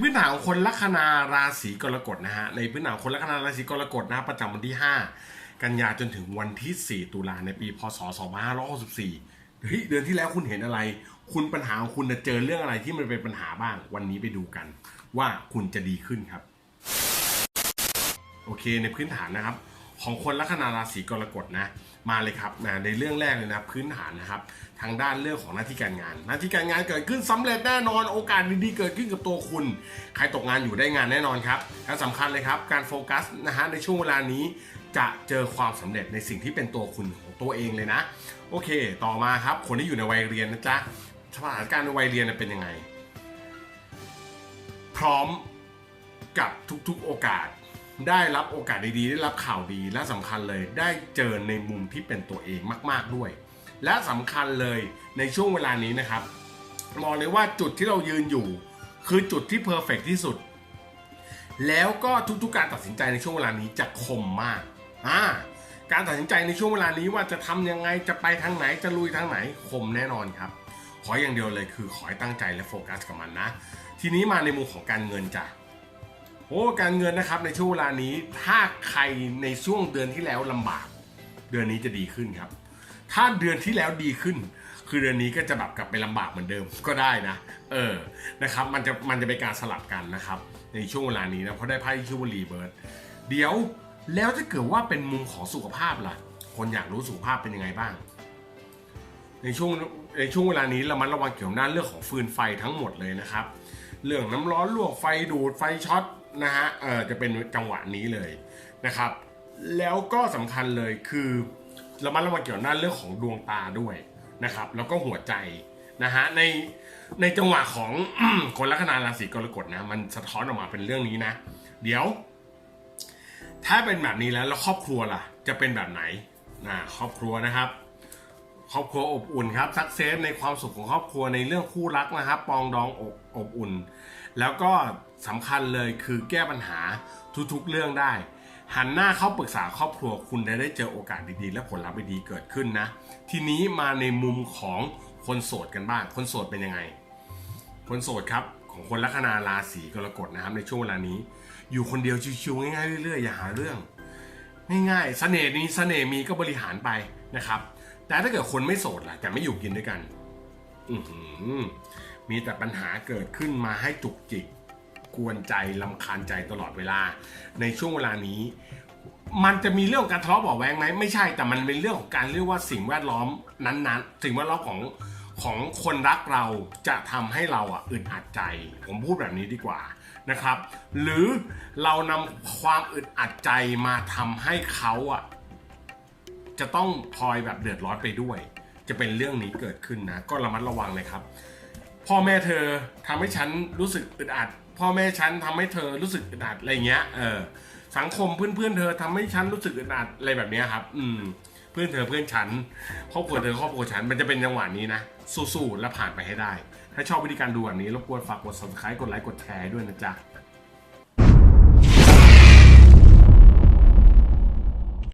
พื้นฐานของคนลัคนาราศีกรกฎนะฮะในพื้นฐานคนลัคนาราศีกรกฎนะฮะประจำวันที่ 5 กันยาจนถึงวันที่ 4 ตุลาในปี พศ 2564เฮ้ยเดือนที่แล้วคุณเห็นอะไร คุณปัญหาของคุณจะเจอเรื่องอะไรที่มันเป็นปัญหาบ้าง วันนี้ไปดูกัน ว่าคุณจะดีขึ้นครับ โอเคในพื้นฐานนะครับ ของคนลัคนาราศีกรกฎนะมาเลยครับนะในเรื่องแรกเลยนะพื้นฐานนะครับ ทางด้านเรื่องของหน้าที่การงาน หน้าที่การงานเกิดขึ้นสำเร็จแน่นอนโอกาสดีๆเกิดขึ้นกับตัวคุณ ใครตกงานอยู่ได้งานแน่นอนครับและสำคัญเลยครับการโฟกัสนะฮะในช่วงเวลานี้จะเจอความสำเร็จในสิ่งที่เป็นตัวคุณของตัวเองเลยนะ โอเค ต่อมาครับ คนที่อยู่ในวัยเรียนนะจ๊ะสถานการณ์ในวัยเรียนเป็นยังไง พร้อมกับทุกๆโอกาส ได้รับโอกาสดีๆ ได้รับข่าวดีและสำคัญเลยได้เจอในมุมที่เป็นตัวเองมากๆด้วย และสำคัญเลยในช่วงเวลานี้นะครับบอกเลยว่าจุดที่เรายืนอยู่ คือจุดที่เพอร์เฟกที่สุด แล้วก็ทุกๆการตัดสินใจในช่วงเวลานี้จะคมมากอ่าการตัดสินใจในช่วงเวลานี้ว่าจะทำยังไงจะไปทางไหนจะลุยทางไหนคมแน่นอนครับ ขออย่างเดียวเลยคือขอให้ตั้งใจและโฟกัสกับมันนะ ทีนี้มาในมุมของการเงินจ้ะ โอ้การเงินนะครับในช่วงเวลานี้ถ้าใครในช่วงเดือนที่แล้วลำบาก เดือนนี้จะดีขึ้นครับ ถ้าเดือนที่แล้วดีขึ้น คือเดือนนี้ก็จะแบบกลับไปลำบากเหมือนเดิมก็ได้นะ เออนะครับมันจะมันจะเป็นการสลับกันนะครับ ในช่วงเวลานี้นะเพราะได้ไพ่ชื่อว่ารีเบิร์ดเดี๋ยวแล้วถ้าเกิดว่าเป็นมุมของสุขภาพล่ะ คนอยากรู้สุขภาพเป็นยังไงบ้าง ในช่วงในช่วงเวลานี้เรามันระวังเกี่ยวกับด้านเรื่องของฟืนไฟทั้งหมดเลยนะครับ เรื่องน้ำร้อนลวกไฟดูดไฟช็อต นะฮะเออจะเป็นจังหวะนี้เลยนะครับ แล้วก็สำคัญเลยคือเรามันระวังเกี่ยวกับด้านเรื่องของดวงตาด้วยนะครับ แล้วก็หัวใจนะฮะในในจังหวะของคนลัคนาราศีกรกฎนะมันสะท้อนออกมาเป็นเรื่องนี้นะ เดี๋ยว ถ้าเป็นแบบนี้แล้วแล้วครอบครัวล่ะ จะเป็นแบบไหนนะครอบครัวนะครับ ครอบครัวอบอุ่นครับสักเซสในความสุขของครอบครัวในเรื่องคู่รักนะครับ ปองดองอบอบอุ่น แล้วก็สำคัญเลยคือแก้ปัญหาทุกๆเรื่องได้ หันหน้าเข้าปรึกษาครอบครัวคุณจะได้เจอโอกาสดีๆ และผลลัพธ์ดีๆเกิดขึ้นนะ ทีนี้มาในมุมของคนโสดกันบ้าง คนโสดเป็นยังไง คนโสดครับของคนลัคนาราศีกรกฎนะครับในช่วงเวลานี้ อยู่คนเดียวชิวๆง่ายๆเรื่อยๆอย่าหาเรื่อง ง่ายๆเสน่ห์นี้เสน่ห์มีก็บริหารไปนะครับ แต่ถ้าเกิดคนไม่โสดล่ะแต่ไม่อยู่กินด้วยกัน อือหือ มีแต่ปัญหาเกิดขึ้นมาให้จุกจิกกวนใจลำคาญใจตลอดเวลา ในช่วงเวลานี้ มันจะมีเรื่องการทะเลาะเบาะแวงไหมไม่ใช่แต่มันเป็นเรื่องของการเรียกว่าสิ่งแวดล้อมนั้นๆ สิ่งแวดล้อมของของคนรักเราจะทำให้เราอะอึดอัดใจ ผมพูดแบบนี้ดีกว่านะครับ หรือเรานำความอึดอัดใจมาทำให้เขาอะจะต้องพลอยแบบเดือดร้อนไปด้วย จะเป็นเรื่องนี้เกิดขึ้นนะ ก็ระมัดระวังเลยครับ พ่อแม่เธอทำให้ฉันรู้สึกอึดอัด พ่อแม่ฉันทำให้เธอรู้สึกอึดอัดอะไรเงี้ยเออสังคมเพื่อนๆเธอทำให้ฉันรู้สึกอึดอัดอะไรแบบเนี้ยครับ อืม เพื่อนเธอเพื่อนฉันครอบครัวเธอครอบครัวฉันมันจะเป็นจังหวะนี้นะสู้ๆและผ่านไปให้ได้ ถ้าชอบวิธีการดูแบบนี้รบกวนฝากกด subscribe กดไลค์กดแชร์ด้วยนะจ๊ะ